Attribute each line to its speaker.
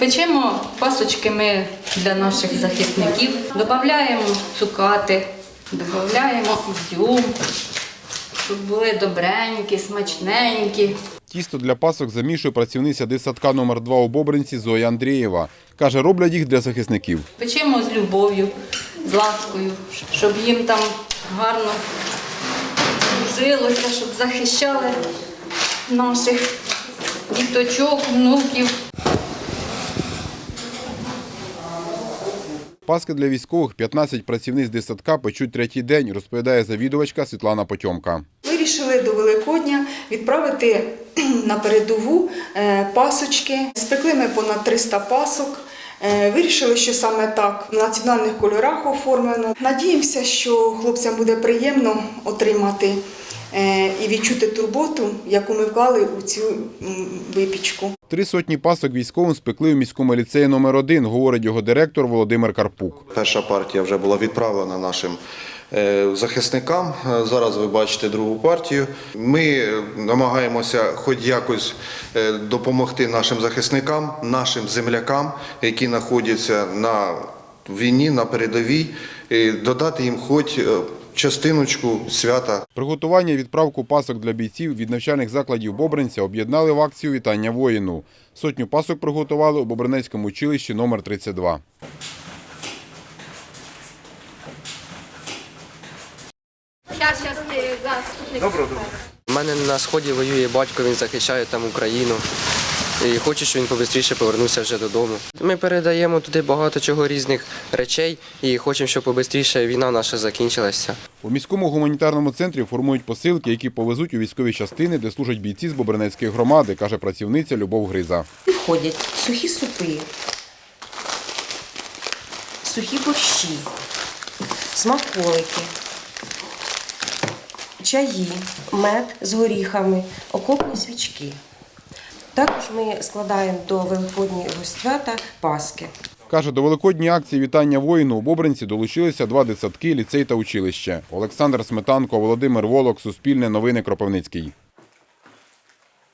Speaker 1: Печемо пасочки ми для наших захисників, додаємо цукати, додаємо ізюм, щоб були добренькі, смачненькі.
Speaker 2: Тісто для пасок замішує працівниця дитсадка номер 2 у Бобринці Зоя Андрієва. Каже, роблять їх для захисників.
Speaker 1: Печемо з любов'ю, з ласкою, щоб їм там гарно жилося, щоб захищали наших діточок, внуків.
Speaker 2: Паски для військових 15 працівниць дитсадка печуть третій день, розповідає завідувачка Світлана Потьомка.
Speaker 3: Вирішили до Великодня відправити на передову е, пасочки. Спекли ми понад 300 пасок. Е, Вирішили, що саме так в національних кольорах оформлено. Надіємося, що хлопцям буде приємно отримати і відчути турботу, яку ми вклали у цю випічку.
Speaker 2: Три сотні пасок військовим спекли у міському ліцеї номер 1 говорить його директор Володимир Карпук.
Speaker 4: Перша партія вже була відправлена нашим е, захисникам. Е, Зараз ви бачите другу партію. Ми е, намагаємося хоч якось е, допомогти нашим захисникам, нашим землякам, які знаходяться на війні, на передовій, додати їм хоч е, частиночку свята
Speaker 2: Приготування і відправку пасок для бійців від навчальних закладів Бобринця об'єднали в акцію Вітання воїну. Сотню пасок приготували у Бобринецькому училищі номер 32.
Speaker 5: Щас, щас ти.
Speaker 6: У мене на сході воює батько, він захищає там Україну. І хочу, щоб він побистріше повернувся вже додому. Ми передаємо туди багато чого різних речей і хочемо, щоб побистріше війна наша закінчилася.
Speaker 2: У міському гуманітарному центрі формують посилки, які повезуть у військові частини, де служать бійці з Бобринецької громади, каже працівниця Любов Гриза.
Speaker 7: Входять сухі супи, сухі борщі, смаколики, чаї, мед з горіхами, окопні свічки. Також ми складаємо до Великоднього свята паски.
Speaker 2: Каже, до великодньої акції Вітання воїну у Бобринці долучилися два дитсадки, ліцей та училище. Олександр Сметанко, Володимир Волок, Суспільне новини Кропивницький.